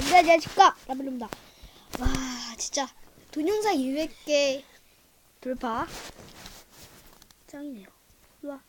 뭔데 자식아 라블입니다. 와 진짜. 동영상 200개 돌파. 짱이네요. 일로와.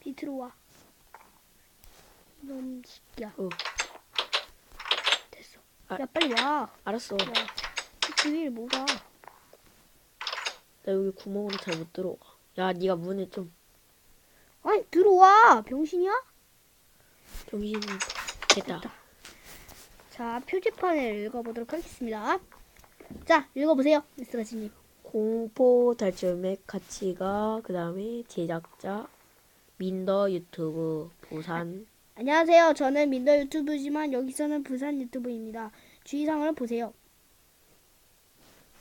비트로 와. 이놈 새끼야. 어. 됐어. 아. 야 빨리 와. 알았어. 야, 그 위를 뭐가? 나 여기 구멍으로 잘 못 들어가. 야, 네가 문에 좀. 아니 들어와. 병신이야? 정신. 됐다. 됐다. 자 표지판을 읽어보도록 하겠습니다 자 읽어보세요 미스가지님 공포 탈출맥 가치가 그 다음에 제작자 민더 유튜브 부산 안녕하세요. 저는 민더 유튜브지만 여기서는 부산 유튜브입니다. 주의사항을 보세요.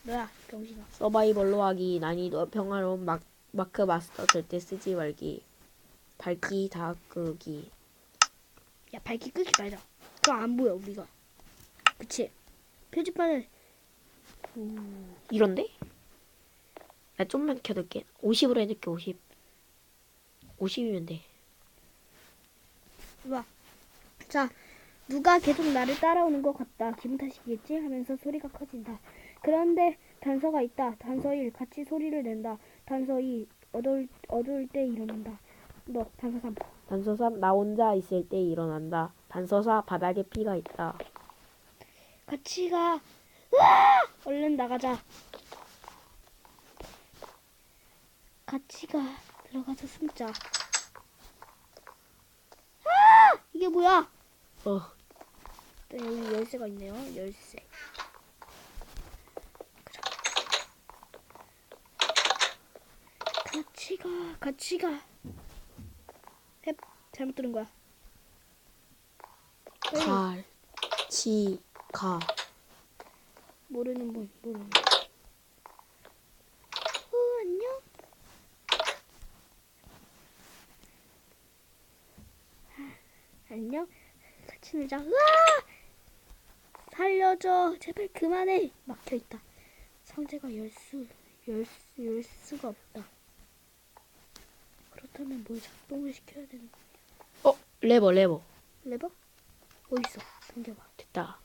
뭐야, 병신아. 서바이벌로 하기 난이도 평화로운 막, 마크 마스터 절대 쓰지 말기 밝기 다 끄기 야, 밝기 끄지 말자. 그럼 안 보여, 우리가. 그치? 표지판을. 음, 이런데? 나 좀만 켜둘게 50으로 해줄게 50 50이면 돼 봐. 자, 누가 계속 나를 따라오는 것 같다. 기분 탓이겠지? 하면서 소리가 커진다. 그런데 단서가 있다. 단서 1, 같이 소리를 낸다. 단서 2, 어두울, 어두울 때 일어난다. 너, 단서 3. 단서 3 나 혼자 있을 때 일어난다 단서 4 바닥에 피가 있다 같이 가. 으아! 얼른 나가자. 같이 가. 들어가서 숨자. 아! 이게 뭐야? 어 또 여기 열쇠가 있네요. 열쇠. 같이 가. 같이 가. 헵. 잘못 들은 거야. 같이 가 모르는 분, 모르는 분. 어, 안녕. 아, 안녕. 같이 놀자. 으아! 살려줘. 제발 그만해. 막혀 있다. 상자가 열 수, 열, 수, 열 수가 없다. 그렇다면 뭘 작동을 시켜야 되는 거야? 어 레버 레버 레버? 어딨어? 당겨봐. 됐다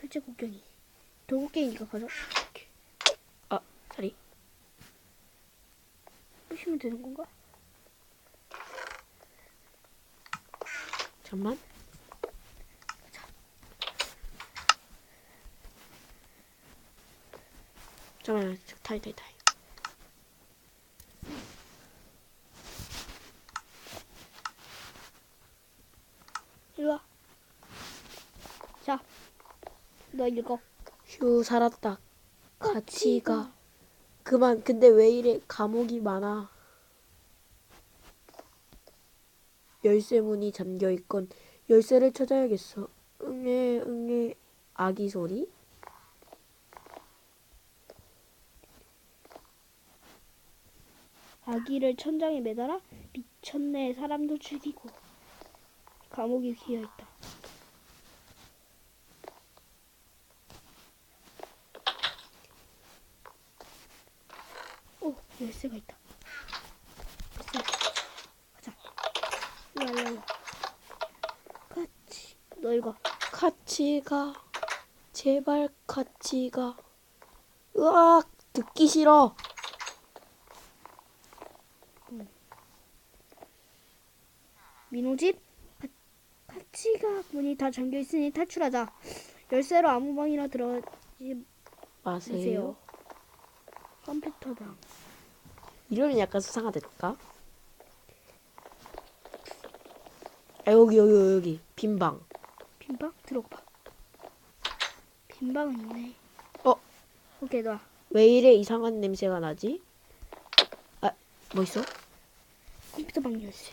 철제 곡괭이. 돌곡괭이 이거 가져. 아 사리 부시면 되는 건가? 잠만 잠깐만 타이 타이 이리 와. 자, 너 읽어. 휴 살았다. 같이 가. 그만. 근데 왜 이래? 감옥이 많아. 열쇠 문이 잠겨 있건 열쇠를 찾아야겠어. 응애 응애. 아기 소리? 아기를 천장에 매달아 미쳤네. 사람도 죽이고 감옥이 비어 있다. 오, 열쇠가 있다. 열쇠. 가자. 와. 같이. 너 읽어. 같이 가 제발 같이 가 으악 듣기 싫어 민호 집 가- 같이 가 문이 다 잠겨 있으니 탈출하자. 열쇠로 아무 방이나 들어가지 마세요 마세요. 컴퓨터 방. 이러면 약간 수상하달까 아 여기 여기 여기, 빈방 빈방 들어가 봐. 빈방은 있네. 어? 오케이 놔. 왜 이래 이상한 냄새가 나지? 아, 뭐 있어? 컴퓨터 방 열쇠.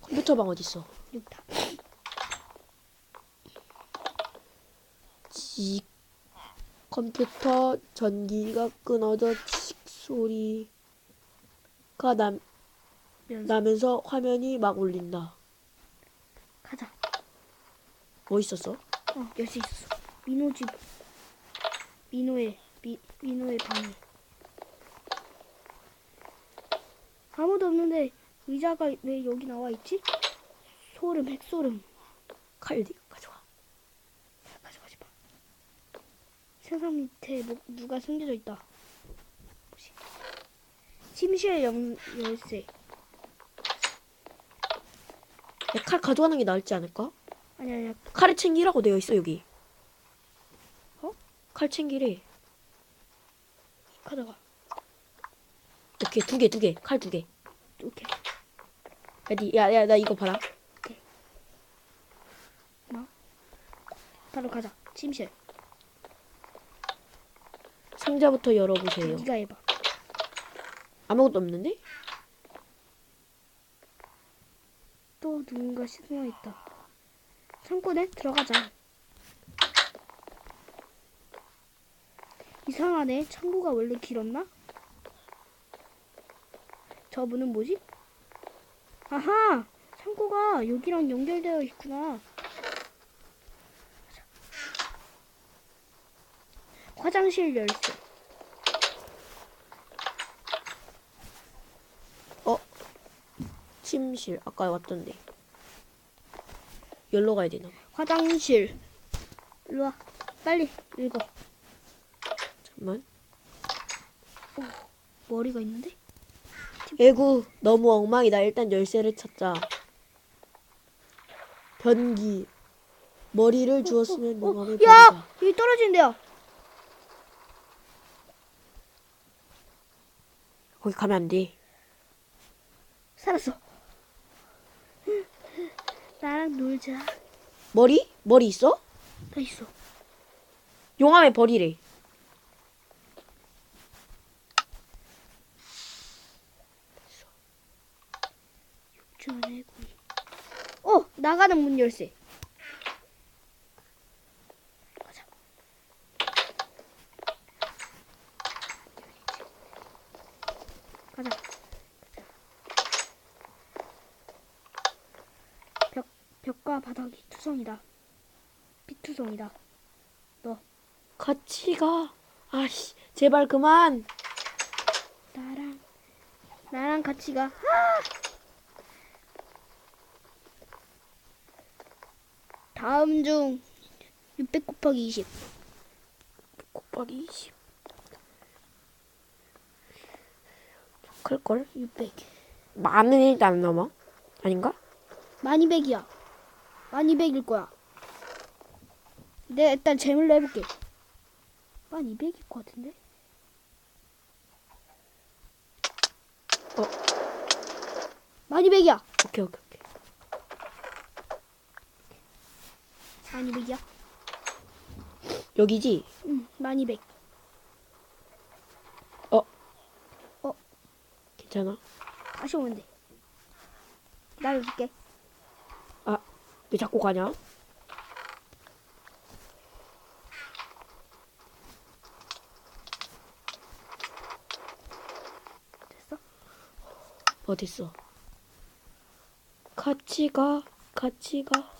컴퓨터 방 어디 있어? 여기다. 지 컴퓨터 전기가 끊어져 칙 소리가 남, 면 나면서 화면이 막 울린다. 가자. 뭐 있었어? 어 열쇠 있었어. 민호 집. 민호의 미 민호의 방에. 아무도 없는데 의자가 왜 여기 나와 있지? 소름 핵소름 칼네가 가져와. 가져가지 마 세상 밑에 뭐, 누가 숨겨져 있다 뭐지? 침실 영, 열쇠 야, 칼 가져가는 게 나을지 않을까? 아니야 아니야 칼을 챙기라고 되어 있어 여기. 어? 칼 챙기래. 가져가 이렇게 두 개, 두 개, 칼 두 개. 오케이 야, 야, 야, 나 이거 봐라. 바로 가자 침실 상자부터 열어보세요. 네가 해봐 아무것도 없는데? 또 누군가 숨어 있다 창고네 들어가자 이상하네 창고가 원래 길었나? 저 문은 뭐지? 아하 창고가 여기랑 연결되어 있구나 화장실 열쇠 침실. 아까 왔던데. 열로 가야 되나? 화장실 일로 와 빨리 읽어 잠깐만. 머리가 있는데? 에구, 너무 엉망이다. 일단 열쇠를 찾자. 변기. 머리를 주었으면 어, 명함을 야! 버리자. 여기 떨어진대요 거기 가면 안 돼. 살았어 나랑 놀자 머리? 머리 있어? 다 있어 용암에 버리래. 어 나가는 문 열쇠 가자 가자 벽 벽과 바닥이 투성이다 피투성이다 같이 가. 아씨, 제발 그만. 나랑 나랑 같이 가. 아! 다음 중 600 곱하기 20. 곱하기 20. 클걸? 600. 만은 일단 안 넘어. 아닌가? 만 200이야. 만 200일 거야. 내가 일단 재물로 해볼게. 만 200일 것 같은데? 어. 만 200이야. 오케이, 오케이, 오케이. 만 200이야. 여기지? 응, 만 200. 괜찮아. 다시 오면 돼. 기다려줄게. 왜 자꾸 가냐? 됐어? 어, 됐어. 같이 가, 같이 가.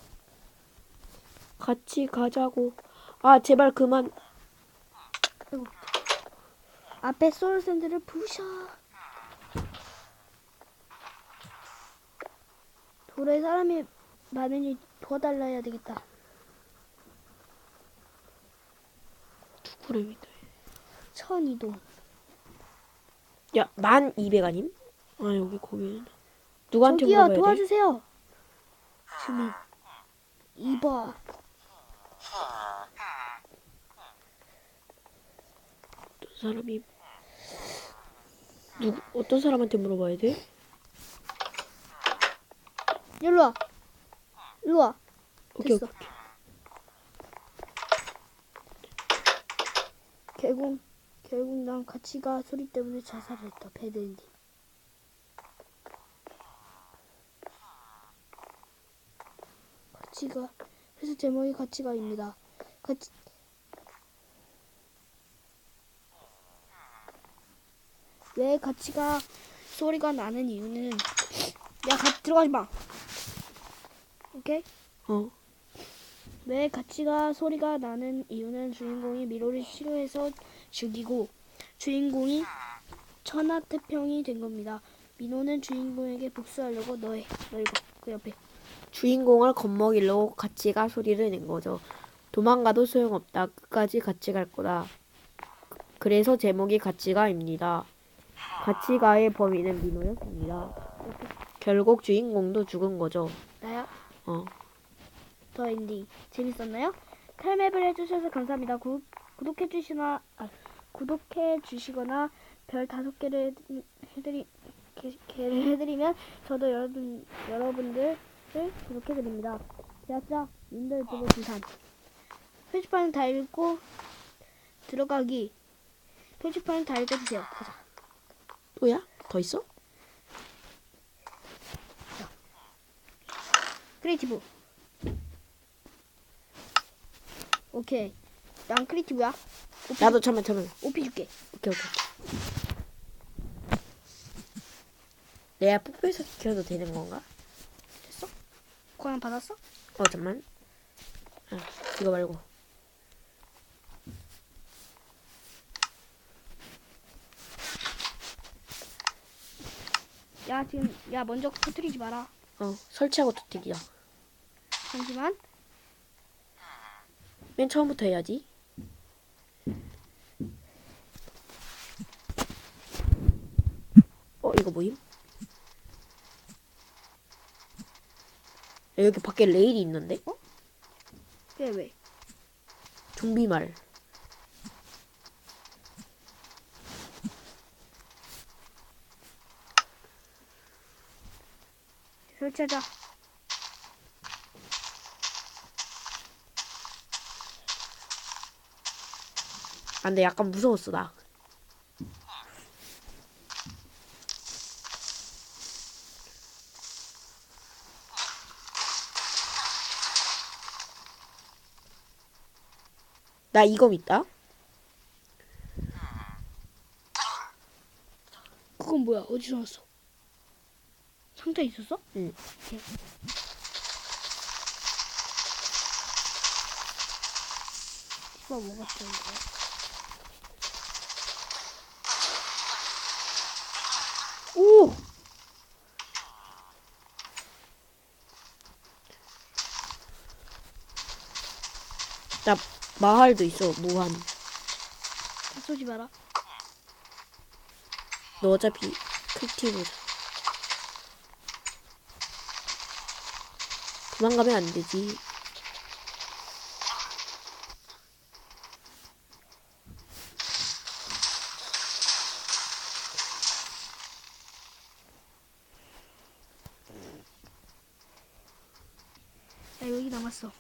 같이 가자고. 아, 제발 그만. 아이고. 앞에 소울 샌드를 부셔. 돌에 사람이 많으니 도와달라 해야 되겠다. 누구를 믿어? 천이동. 야, 만200 아님? 아, 여기 거기는. 누구한테 저기요, 물어봐야 돼? 도와주세요. 주민. 2번. 어떤 사람이 누구 어떤 사람한테 물어봐야 돼? 일로 와. 일로 와. 오케이, 됐어. 오케이. 결국, 결국 난 같이 가 소리 때문에 자살을 했다. 배드엔딩. 같이 가. 그래서 제목이 같이 가입니다. 같이, 왜 같이 가 소리가 나는 이유는 야, 같이 들어가지 마. 오케이? 어. 왜 가치가 소리가 나는 이유는 주인공이 미로를 싫어해서 죽이고 주인공이 천하태평이 된 겁니다. 민호는 주인공에게 복수하려고 너의 너 이거 그 옆에 주인공을 겁먹이려고 같이 가 소리를 낸 거죠. 도망가도 소용없다. 끝까지 같이 갈 거다. 그래서 제목이 같이가입니다. 같이가의 범인은 민호였습니다. 결국 주인공도 죽은 거죠. 나야 어. 더 엔딩 재밌었나요? 탈맵을 해주셔서 감사합니다. 구, 구독해 주시나 아, 구독해 주시거나 별 다섯 개를 해드리- 개- 개를 해드리면 저도 여러분 여러분들을 구독해 드립니다. 야자 님들 유튜브 부산 표지판 다 읽고 들어가기 표지판 다 읽어주세요. 가자. 또야? 더 있어? 크리에이티브. 오케이. 난 크리에이티브야. 오피, 나도 잠만 잠만. 오피 줄게. 오케이 오케이. 내가 폭포에서 키워도 되는 건가? 됐어? 고양 받았어? 어 잠만. 아 이거 말고. 야 지금 야 먼저 터트리지 마라. 어 설치하고 터뜨리자. 잠시만. 맨 처음부터 해야지. 어 이거 뭐임? 야, 여기 밖에 레일이 있는데? 어? 왜 왜? 좀비 말. 설치하자. 근데 약간 무서웠어 나. 나 이거 있다. 그건 뭐야? 어디서 났어? 상자 있었어? 응. 오케이. 이거 좋은 거 오! 나 마을도 있어 무한. 다 쏘지 마라. 너 어차피 크티브. 도망가면 안 되지. 남았어.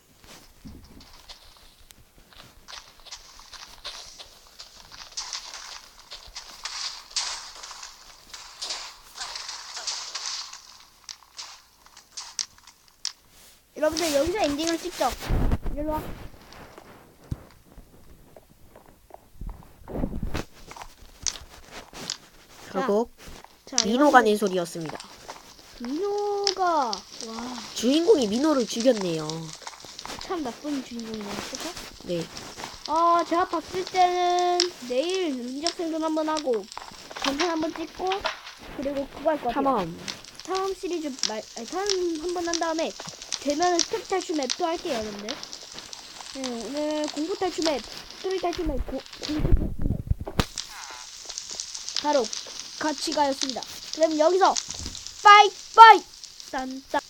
여러분들 여기서 엔딩을 찍죠. 일로 와. 결국 자, 민호가 낸 소리였습니다. 민호가 와 주인공이 민호를 죽였네요. 참 나쁜 주인공이네. 그쵸? 네. 어, 제가 봤을 때는 내일 인적 생존 한번 하고 전편 한번 찍고 그리고 그거 할 것 같아요. 탐험. 탐험 시리즈 말, 아니, 탐험 한번 한 다음에 되면은 스텝 탈출 맵도 할게요, 여러분들. 네, 오늘 공포 탈출 맵, 스토리 탈출 맵, 고, 공포 탈출 맵. 바로 같이 가였습니다. 그럼 여기서 빠이빠이 딴딴